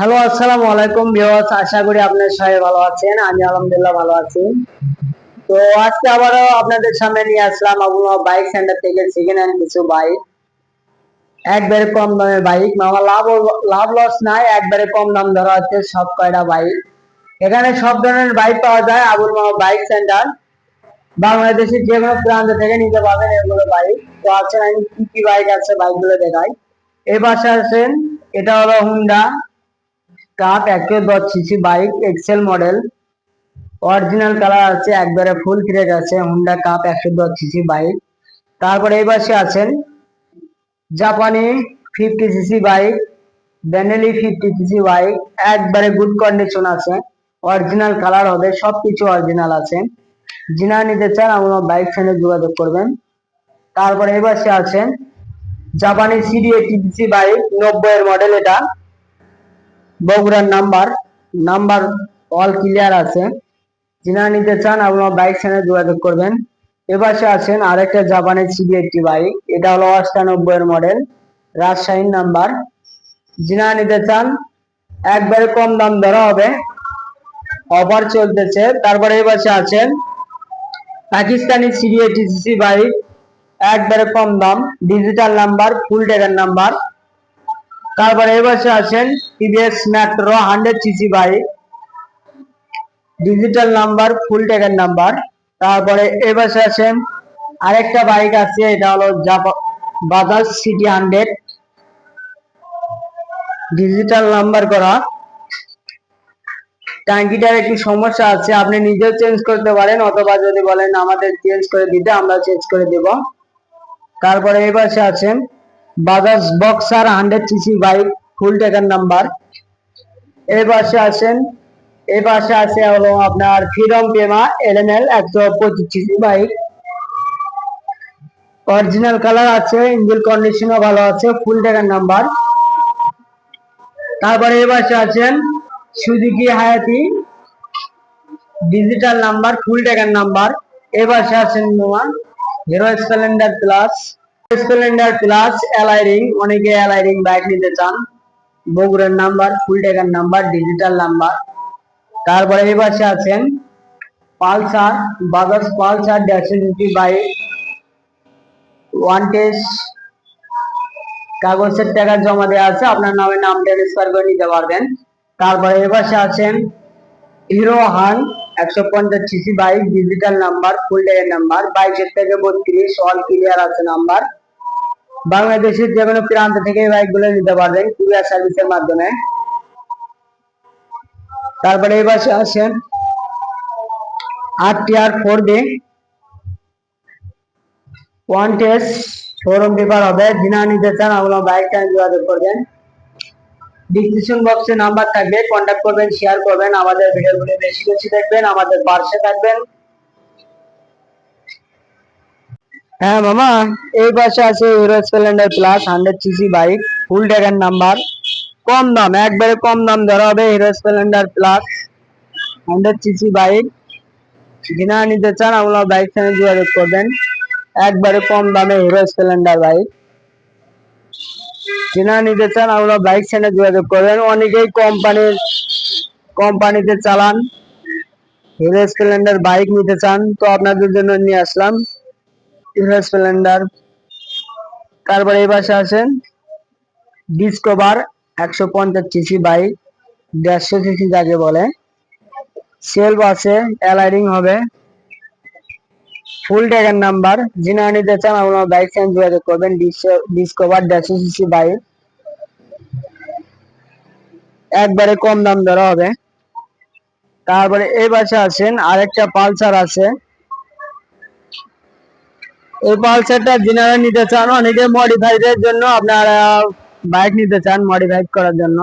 Hello, আসসালামু আলাইকুম viewers, আশা করি আপনারা সবাই ভালো আছেন। আমি আলহামদুলিল্লাহ ভালো আছি। তো আজকে আবারও আপনাদের সামনে নিয়ে আসলাম আবুমা বাইক সেন্টার থেকে সেকেন্ড হ্যান্ড কিছু বাইক। একবারে কম দামের বাইক মামা লাভ লাভ লস নাই, একবারে কম দাম ধরা হচ্ছে সব কয়টা বাইক। এখানে সব ধরনের বাইক পাওয়া যায় আবুল মামা বাইক সেন্টার। বাংলাদেশের যে কোনো প্রান্ত থেকে নিতে পারবেন এগুলো বাইক। তো আছেন আমি কি কি বাইক আছে, বাইকগুলো দেখাই। এই পাশে আছেন, এটা হলো হুন্ডা কাপ একশো দশ CC bike excel model original colour আছে, একবারে ফুল ফ্রেশ আছে হুন্ডা কাপ একশো দশ সিসি বাইক তারপরে এই পাশে আছেন জাপানি fifty CC bike Benelli fifty CC bike একবারে গুড কন্ডিশন আছে অরিজিনাল কালার হবে সব কিছু অরিজিনাল আছে। যিনা নিতে চান, আমার বাইক সঙ্গে যোগাযোগ করবেন। তারপরে এই পাশে আছেন জাপানি সিডি এইটি সিসি বাইক নব্বই এর মডেল এটা। বগুড়ার নাম্বার নাম্বার অল ক্লিয়ার আছে। যিনা নিতে চান, আপনার বাইক সঙ্গে যোগাযোগ করবেন। এপাশে আছেন আরেকটা জাপানের সিবি একটি বাইক এটা হলো অষ্টানব্বই এর মডেল রাজশাহীর নাম্বার। যিনা নিতে চান, একবারে কম দাম ধরা হবে অফার চলতেছে। তারপরে এপাশে আছেন, পাকিস্তানি সিবি এইটি সিসি বাইক একবারে কম দাম ডিজিটাল নাম্বার ফুল টেকার নাম্বার তারপরে এই বছর আছেন TVS Metro hundred CC bike digital number full ট্যাগের নাম্বার তারপরে এই বছর আছেন আরেকটা বাইক আছে, এটা হলো Bajaj CT hundred digital number করা। ট্যাঙ্কিটার একটু সমস্যা আছে, আপনি নিজেও চেঞ্জ করতে পারেন, অথবা যদি বলেন আমাদের চেঞ্জ করে দিতে, আমরা চেঞ্জ করে দেব। তারপরে এই পাশে আছেন Bajaj Boxer hundred CC bike full টেকার নাম্বার এই পাশে আছেন এই পাশে আছে হলো আপনার ফ্রিডম পেমা এলএনএল একশো পঁচিশ সিসি বাইক অরিজিনাল কালার আছে ইঞ্জিন কন্ডিশনও ভালো আছে ফুল টেকার নাম্বার তারপরে এই পাশে আছেন Suzuki Hayate digital number full টেকার নাম্বার এই পাশে আছেন নোয়া Hero Splendor plus Splendor plus LI ring অনেকে এলআই রিং বাইক নিতে চান। বগুড়ার নাম্বার ফুল টেকার নাম্বার ডিজিটাল নাম্বার তারপরে এই পাশে আছেন পালসার, বাজাজ পালসার ড্যাশিটি বাইক ওয়ান কাগজের টাকা জমা দেওয়া আছে, আপনার নামে নাম ট্রান্সফার করে নিতে পারবেন। তারপরে এ পাশে আছেন হিরো হান, একশো পঞ্চাশ CC bike digital number full ডের নাম্বার বাইশের থেকে বত্রিশ অল ক্লিয়ার আছে নাম্বার বাংলাদেশের যে কোনো প্রান্ত থেকে বাইকগুলো নিতে পারবেন কুরিয়ার সার্ভিসের মাধ্যমে। তারপরে এই পাশে আছেন R T R four B one test showroom paper হবে। যিনা নিতে চান আপনার বাইকটা যোগাযোগ করবেন। ডিসক্রিপশন বক্সে নাম্বার থাকবে। কন্ট্যাক্ট করবেন, শেয়ার করবেন। আমাদের ভিডিওগুলো বেশি বেশি দেখবেন, আমাদের পাশে থাকবেন। হ্যাঁ মামা। এই পাশে আছে Hero Splendor plus hundred CC bike full ট্যাগের নাম্বার কম দাম, একবারে কম দাম ধরা হবে Hero Splendor plus hundred CC bike যিনা নিতে চান আপনার বাইক সঙ্গে যোগাযোগ করবেন। একবারে কম দামে হিরো স্প্লেন্ডার বাইক যিনা নিতে চান আপনার বাইক সঙ্গে যোগাযোগ করবেন। অনেকেই কোম্পানির কোম্পানিতে চালান। হিরো স্প্লেন্ডার বাইক নিতে চান, তো আপনাদের জন্য নিয়ে আসলাম। হিরো স্প্লেন্ডার তারপরে এই পাশে আছেন ডিসকভার একশো পঞ্চাশ সিসি বাইক দেড়শো সিসি যাকে বলে। সেলফ আছে এলাইরিং হবে। ফুল ট্যাগের নাম্বার, যিনি নিতে চান, আপনার বাইক সঙ্গে যোগাযোগ করবেন। ডিসকভার দেড়শো সিসি বাইক একবারে কম দাম ধরা হবে। তারপরে এই পাশে আছেন আরেকটা পালসার আছে। এই পালসারটা যিনারা নিতে চান, অনেকে মডিফাইডের জন্য আপনারা বাইক নিতে চান মডিফাইড করার জন্য।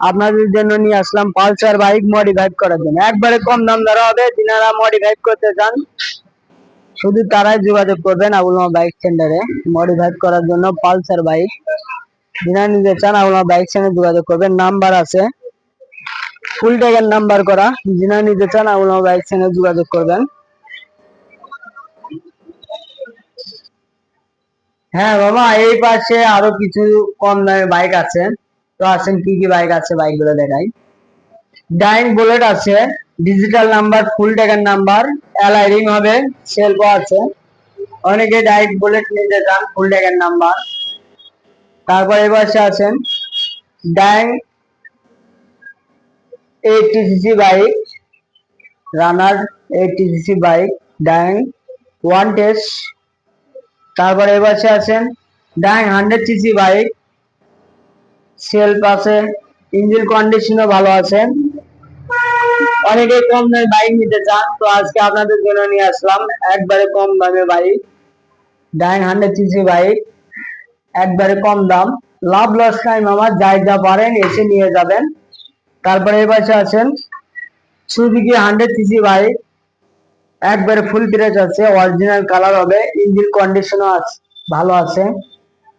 আপনাদের জন্য নিয়ে আসলাম পালসার বাইক মডিফাইড করার জন্য। একবারে কম দাম ধরা হবে যিনারা মডিফাইড করতে চান, শুধু তারাই যোগাযোগ করবেন আবুলমা বাইক সেন্টারে মডিফাইড করার জন্য পালসার বাইক যিনারা নিতে চান আবুলমা বাইক সেন্টারে যোগাযোগ করবেন। নাম্বার আছে ফুল ট্যাগের নাম্বার করা যিনারা নিতে চান আবুলমা বাইক সেন্টারে যোগাযোগ করবেন। হ্যাঁ বাবা, এই পাশে আরও কিছু কম দামে বাইক আছে। তো আসেন, কি কি বাইক আছে বাইকগুলো দেখাই। ডাইন বুলেট আছে ডিজিটাল নাম্বার ফুল ট্যাগের নাম্বার এলআই রিং হবে সেলফ আছে। অনেকে ডাইরেক্ট বুলেট নিতে চান ফুল ট্যাগের নাম্বার তারপর এই পাশে আছেন Dayang eighty CC bike runner eighty CC bike Dayang one test তারপর পাশে আছেন Dayang hundred CC bike self আছে ইঞ্জিন কন্ডিশনও ভালো আছে। অনেকে কম দামে বাইক নিতে চান, তো আজকে আপনাদের জন্য নিয়ে আসলাম একবারে কম দামে bike Dayun hundred CC bike একবারে কম দাম। লাভ লস টাইম আমার যাই যা পারেন এসে নিয়ে যাবেন। তারপরে এই পাশে আছেন সুজুকি হান্ড্রেড সিসি বাইক একবারে ফুল ফ্রেশ আছে অরিজিনাল কালার হবে ইঞ্জিন কন্ডিশনও আছে, ভালো আছে।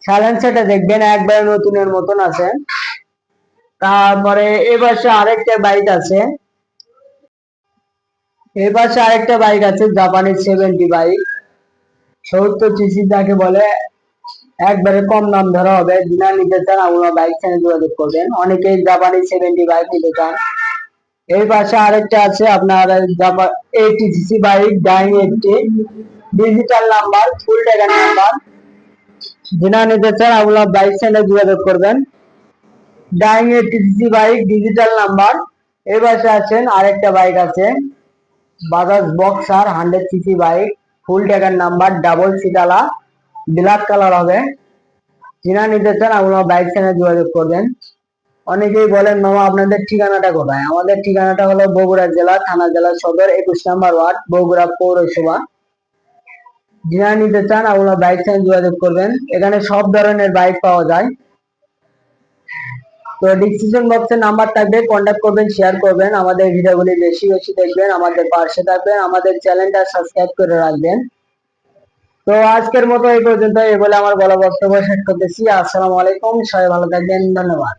সাইলেন্সারটা দেখবেন একবারে নতুনের মতন আছে। তারপরে এ পাশে আরেকটা বাইক আছে। এ পাশে আরেকটা বাইক আছে জাপানি সেভেন্টি বাইক সত্তর সিসি যাকে বলে, একবারে কম দাম ধরা হবে। বিনা নিতে চান আপনারা বাইক চ্যানেল যোগাযোগ করবেন। অনেকেই জাপানি সেভেন্টি বাইক নিতে চান। এই পাশে আরেকটা আছে, আপনার eighty CC bike Dayang eighty digital number full টাকার নাম্বার বিনা নিতে চান আপনারা বাইক চ্যানেল যোগাযোগ করবেন Dayang eighty CC bike digital number এই পাশে আছেন আরেকটা বাইক আছে। Bajaj Boxer hundred CC bike full ট্যাগার number double সিটালা ব্ল্যাক কালার হবে। যিনা নিতে চান আপনারা বাইক চ্যানেল যোগাযোগ করবেন অনেকেই বলেন, মামা, আপনাদের ঠিকানাটা কোথায়? আমাদের ঠিকানাটা হলো বগুড়া জেলা, থানা জেলা সদর, একুশ নাম্বার ওয়ার্ড, বগুড়া পৌরসভা। যিনা নিতে চান, আপনারা বাইক চ্যানেল যোগাযোগ করবেন। এখানে সব ধরনের বাইক পাওয়া যায়। তো ডিসক্রিপশন বক্সে নাম্বার থাকবে কন্ট্যাক্ট করবেন শেয়ার করবেন। আমাদের ভিডিওগুলি বেশি বেশি দেখবেন, আমাদের পাশে থাকবেন, আমাদের চ্যানেলটা সাবস্ক্রাইব করে রাখবেন। তো আজকের মতো এই পর্যন্ত এই বলে আমার বলা বক্তব্য শেষ করতেছি। আসসালামু আলাইকুম। সবাই ভালো থাকবেন। ধন্যবাদ।